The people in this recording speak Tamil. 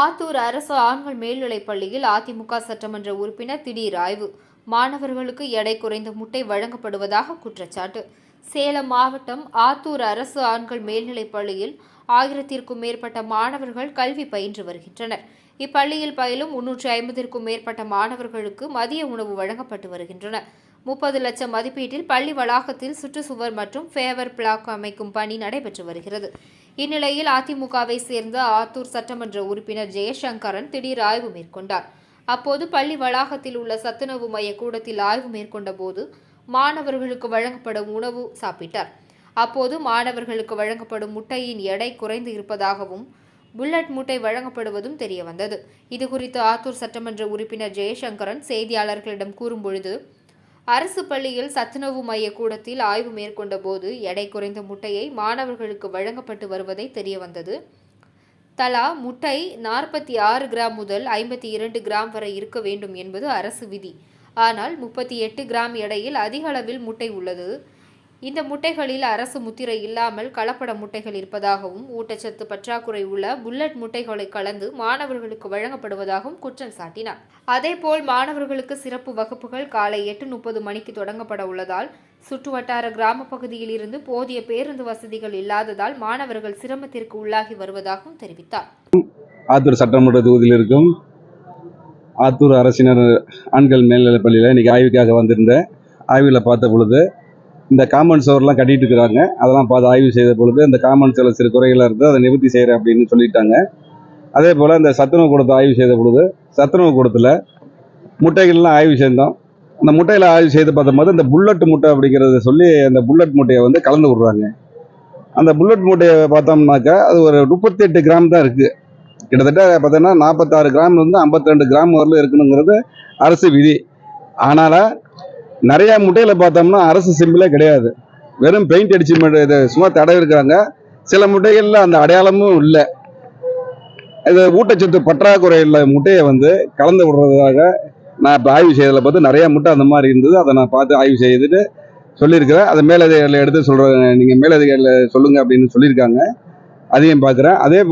ஆத்தூர் அரசு ஆண்கள் மேல்நிலைப் பள்ளியில் அதிமுக சட்டமன்ற உறுப்பினர் திடீர் ஆய்வு. மாணவர்களுக்கு எடை குறைந்த முட்டை வழங்கப்படுவதாக குற்றச்சாட்டு. சேலம் மாவட்டம் ஆத்தூர் அரசு ஆண்கள் மேல்நிலைப் பள்ளியில் ஆயிரத்திற்கும் மேற்பட்ட மாணவர்கள் கல்வி பயின்று வருகின்றனர். இப்பள்ளியில் பயிலும் முன்னூற்றி ஐம்பதிற்கும் மேற்பட்ட மாணவர்களுக்கு மதிய உணவு வழங்கப்பட்டு வருகின்றன. முப்பது லட்சம் மதிப்பீட்டில் பள்ளி வளாகத்தில் சுற்றுச்சுவர் மற்றும் ஃபேவர் பிளாக் அமைக்கும் பணி நடைபெற்று வருகிறது. இந்நிலையில் அதிமுகவை சேர்ந்த ஆத்தூர் சட்டமன்ற உறுப்பினர் ஜெயசங்கரன் திடீர் ஆய்வு மேற்கொண்டார். அப்போது பள்ளி வளாகத்தில் உள்ள சத்துணவு மைய கூடத்தில் ஆய்வு மேற்கொண்ட போது மாணவர்களுக்கு வழங்கப்படும் உணவு சாப்பிட்டார். அப்போது மாணவர்களுக்கு வழங்கப்படும் முட்டையின் எடை குறைந்து இருப்பதாகவும் புல்லட் முட்டை வழங்கப்படுவதும் தெரியவந்தது. இதுகுறித்து ஆத்தூர் சட்டமன்ற உறுப்பினர் ஜெயசங்கரன் செய்தியாளர்களிடம் கூறும்பொழுது அரசு பள்ளியில் சத்துணவு மைய கூடத்தில் ஆய்வு மேற்கொண்ட போது எடை குறைந்த முட்டையை மாணவர்களுக்கு வழங்கப்பட்டு வருவதை தெரியவந்தது தலா முட்டை நாற்பத்தி ஆறு கிராம் முதல் ஐம்பத்தி இரண்டு கிராம் வரை இருக்க வேண்டும் என்பது அரசு விதி. ஆனால் முப்பத்தி எட்டு கிராம் எடையில் அதிக அளவில் முட்டை உள்ளது. இந்த முட்டைகளில் அரசு முத்திரை இல்லாமல் கலப்பட முட்டைகள் இருப்பதாகவும் ஊட்டச்சத்து பற்றாக்குறை உள்ள புல்லட் முட்டைகளை கலந்து மாணவர்களுக்கு வழங்கப்படுவதாகவும் குற்றம் சாட்டினார். அதேபோல் மாணவர்களுக்கு சிறப்பு வகுப்புகள் காலை எட்டு முப்பது மணிக்கு தொடங்கப்பட உள்ளதால் சுற்றுவட்டார கிராம பகுதியில் இருந்து போதிய பேருந்து வசதிகள் இல்லாததால் மாணவர்கள் சிரமத்திற்கு உள்ளாகி வருவதாகவும் தெரிவித்தார். ஆத்தூர் சட்டமன்ற தொகுதியில் இருக்கும் ஆத்தூர் அரசினர் ஆண்கள் மேல்நிலைப் பள்ளியில் இன்றைக்கி ஆய்வுக்காக வந்திருந்தேன் ஆய்வில் பார்த்த பொழுது இந்த காமன் சுவர்லாம் கட்டிட்டு இருக்கிறாங்க அதெல்லாம் பார்த்து ஆய்வு செய்த பொழுது இந்த காமன் சுவரில் சிறு குறைகளாக இருக்குது அதை நிவர்த்தி செய்கிறேன் அப்படின்னு சொல்லிட்டாங்க. அதே போல் இந்த சத்துணவு கூடத்தை ஆய்வு செய்த பொழுது சத்துணவு கூடத்தில் முட்டைகள்லாம் ஆய்வு செய்தோம். அந்த முட்டையில் ஆய்வு செய்து பார்த்தபோது இந்த புல்லட் முட்டை அப்படிங்கிறத சொல்லி அந்த புல்லட் முட்டையை வந்து கலந்து விடுறாங்க. அந்த புல்லட் மூட்டையை பார்த்தோம்னாக்கா அது ஒரு முப்பத்தெட்டு கிராம் தான் இருக்குது கிட்டத்தட்ட பார்த்தீங்கன்னா நாற்பத்தாறு கிராம் வந்து ஐம்பத்தி ரெண்டு கிராம் வரலும் இருக்கணுங்கிறது அரசு விதி. ஆனால் நிறைய முட்டையில் பார்த்தோம்னா அரசு சிம்பிளே கிடையாது. வெறும் பெயிண்ட் அடிச்சு இது சும்மா தடவி இருக்கிறாங்க. சில முட்டைகளில் அந்த அடையாளமும் இல்லை. இது ஊட்டச்சத்து பற்றாக்குறை உள்ள முட்டையை வந்து கலந்து விடுறதுக்காக நான் இப்போ ஆய்வு செய்ததில் பார்த்து நிறையா முட்டை அந்த மாதிரி இருந்தது. அதை நான் பார்த்து ஆய்வு செய்துட்டு சொல்லியிருக்கிறேன். அதை மேலதிகாரியில் எடுத்து சொல்கிறேன் நீங்கள் மேலதிகாரியில் சொல்லுங்கள் அப்படின்னு சொல்லியிருக்காங்க. அதையும் பார்க்குறேன். அதே போல்